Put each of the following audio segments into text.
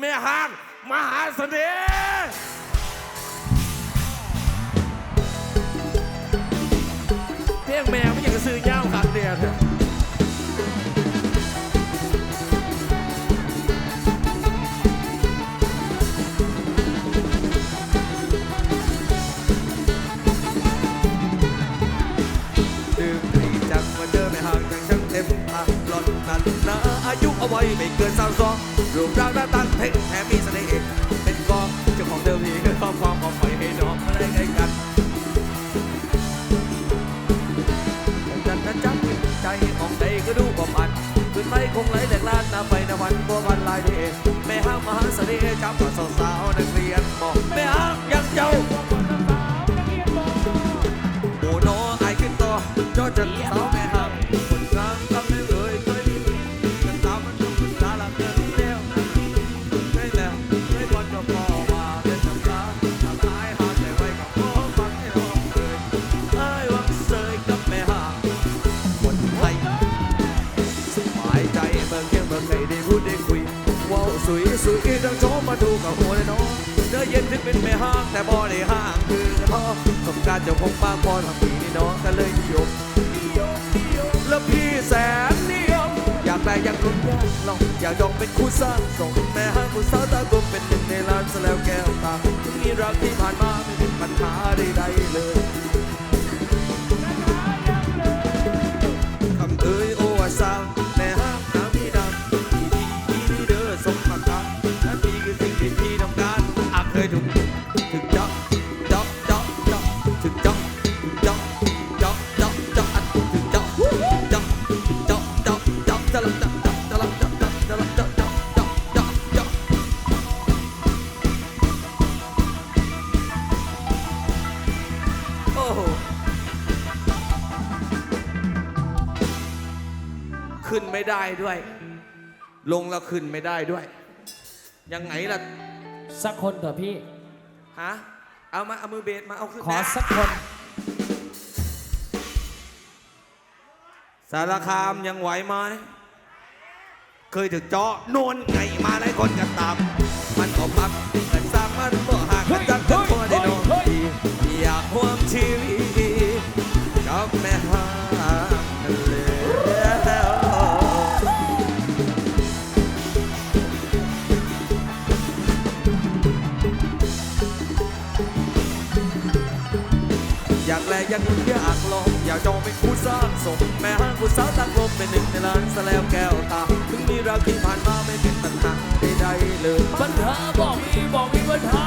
แม่ห้างมหาเสน่ห์เพียงแมวไม่อยากจะซื้อเย้าครับเดียวเถอะดื่มดีจังมาเจอแม่หางจังช่างเต็มอะหล่อนนั้นนะอายุเอาไว้ไม่เกินสามสอง รูปร่างหน้าตาเท่แถมมีเสน่ห์เป็นกองเจ้าของเดิมทีคือความความของไฟให้น้องมาได้ไงกันจันทร์จับใจมองใจก็ดูบ่มันขึ้นไปคงไหลแหลกลานน้ำไปนวันบัววันลายเดชแม่ห้างมหาเสน่ห์จับกับสาสาว สวยสุยทั้งโจมมาดูกับหัวเลยน้องเธอเย็นถึงเป็นแม่ห้างแต่บ่ได้ห้างคือกระท้อสมการเจ้าคงปากพอทำปีนี่น้องก็เลยนิยมแล้วพี่แสนนิยมอยากได้อยากรุนอยากลองอยากยองเป็นคู่สร้างส่งแม่ห้างคู่สาวตากลมเป็นหนึ่งในล้านซะแล้วแก้วตาถึงมีรักที่ผ่านมา ไม่ได้ด้วย ลงแล้วขึ้นไม่ได้ด้วย ยังไงล่ะ สักคนเถอะพี่ ฮะ เอามา เอามือเบสมาเอาขึ้นขอสักคน สารคามยังไหวไหม เคยถึงเจาะโนนไงมาหลายคนกันตาม มันก็พักกันสร้างมันบ่ห่างกันจักกันพอได้นอนดีอยากห่วงชีวิต อยากแลอยากลุ้นอยากลองอยากจองเป็นผู้สร้างสมแม่ห้างผู้สาวตั้งลมเป็นหนึ่งในล้านสแล้วแก้วตาถึงมีราคที่ผ่านมาไม่เป็นปัญหาใดๆเลยปัญหาบอกมีบอกมีปัญหา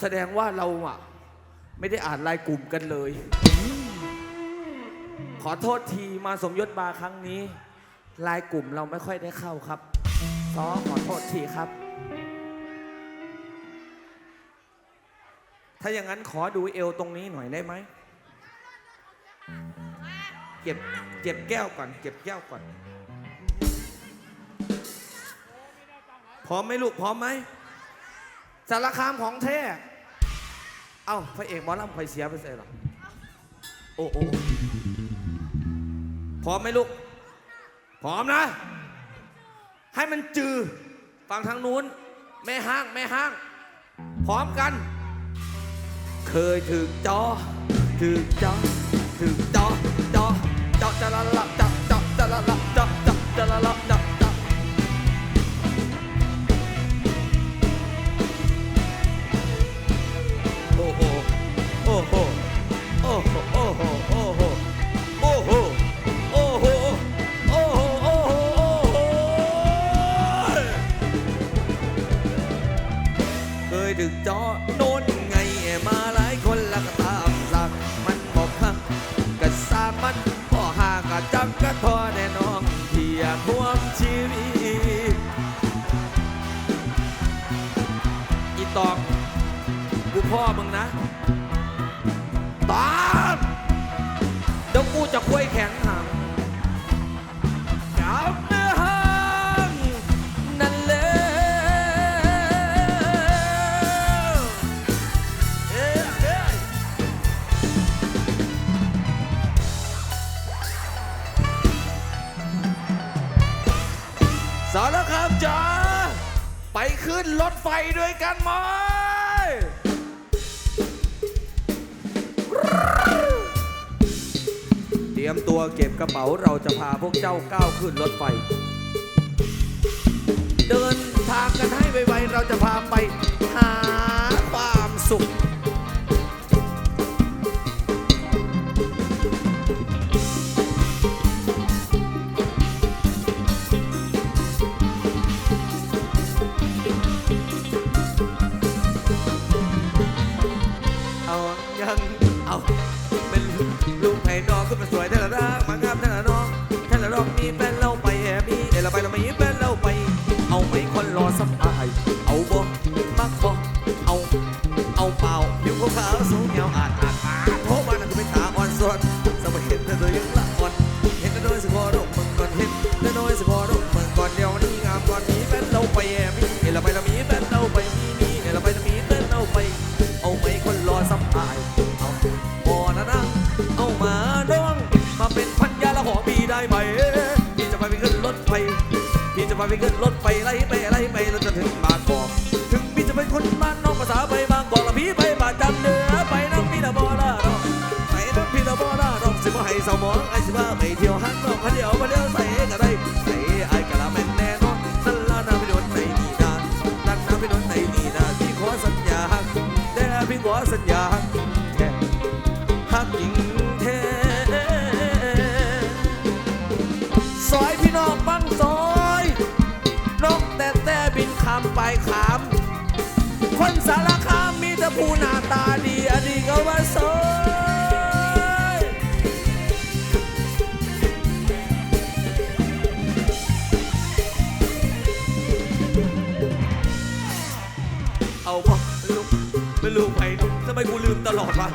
แสดงว่าเราอะ ไม่ได้อ่านรายกลุ่มกันเลย ขอโทษทีมาสมยศบาร์ครั้งนี้รายกลุ่มเราไม่ค่อยได้เข้าครับซอขอโทษทีครับ ถ้าอย่างนั้นขอดูเอวตรงนี้หน่อยได้ไหม เก็บเก็บแก้วก่อน เก็บแก้วก่อน พร้อมไหมลูกพร้อมไหม สารคามของแท้ เอ้าพระเอกหมอลำคอยเสียไปเสียหรอโอ้โอ้พร้อมไหมลูก พร้อมนะ ให้มันจือฝั่งทางนู้น แม่ห้าง แม่ห้าง พร้อมกัน เคยถึกจอ ถึกจอ ถึกจอ จอจอจะละละจอจอจะละละจอจอจะละละจอ ถึงจอโน้นไงมาหลายคนละก็ตามสั่งมันบอกฮักกะสรางมันพ่อหากะจำกะทอแน่นอนเพียรวมชีวิตอีตองกูพ่อมึงนะตามเดี๋ยวกูจะคุย สารคามจ๋าไปขึ้นรถไฟด้วยกันไหมเตรียมตัวเก็บกระเป๋าเราจะพาพวกเจ้าก้าวขึ้นรถไฟ เดินทางกันให้ไวๆเราจะพาไปหาความสุข ได้ไหมพี่จะไปไปขึ้นรถไฟพี่จะไปไปขึ้นรถไฟไล่ไปไล่ไปเราจะถึงบางกอกถึงพี่จะไปคนบ้านนอกภาษาไปบางกอกละพี่ไปป่าจันเดือไปน้ำพี่ตะบอละรอไปน้ำพี่ตะบอละรอสิบ่ให้สาวมองไอ้สิบ่าไปเที่ยวหันนอกเขาเดียวมาเดียวใส่ ผู้หน้าตาดีอดีตก็ว่าสวยเอาวะไม่รู้ไม่รู้ไปทำไมกูลืมตลอดวะ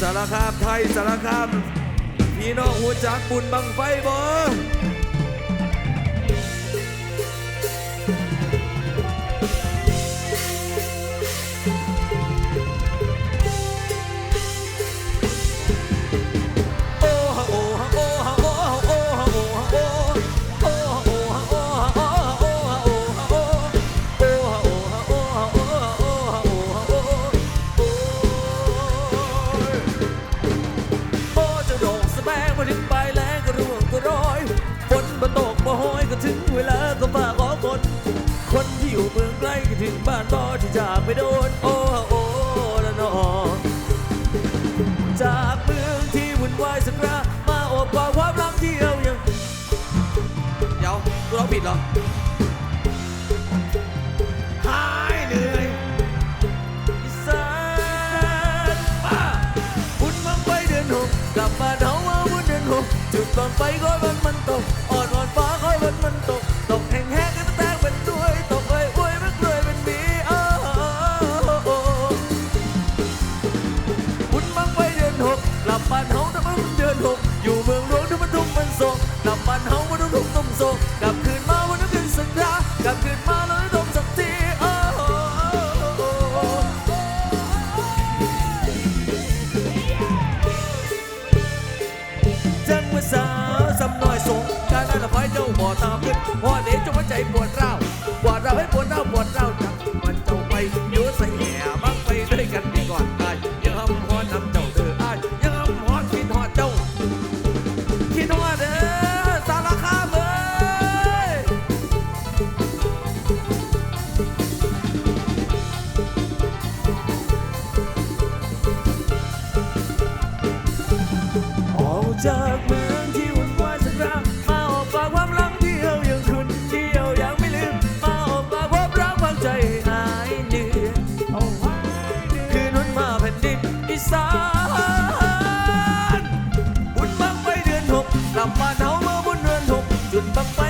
สารคามไทยสารคามพี่น้องหัวจักบุญบังไฟบ่ บ่อตาพึ้นพอเดชจงใจปวดร้าวปวดร้าวให้ปวดร้าวปวดร้าวจับมันเจ้าไปอยู่ใส่แห่บังไปด้วยกันดีก่อนอายยังหำหอนนำเจ้าเธออายยังหำหอนที่หอดเจ้าที่หอดเด้อสารคาเอ้ยออกจากเมืานบุญบังไฟเดือนหกลำบานเฮามาบุญเดือนหกจุดบังไฟ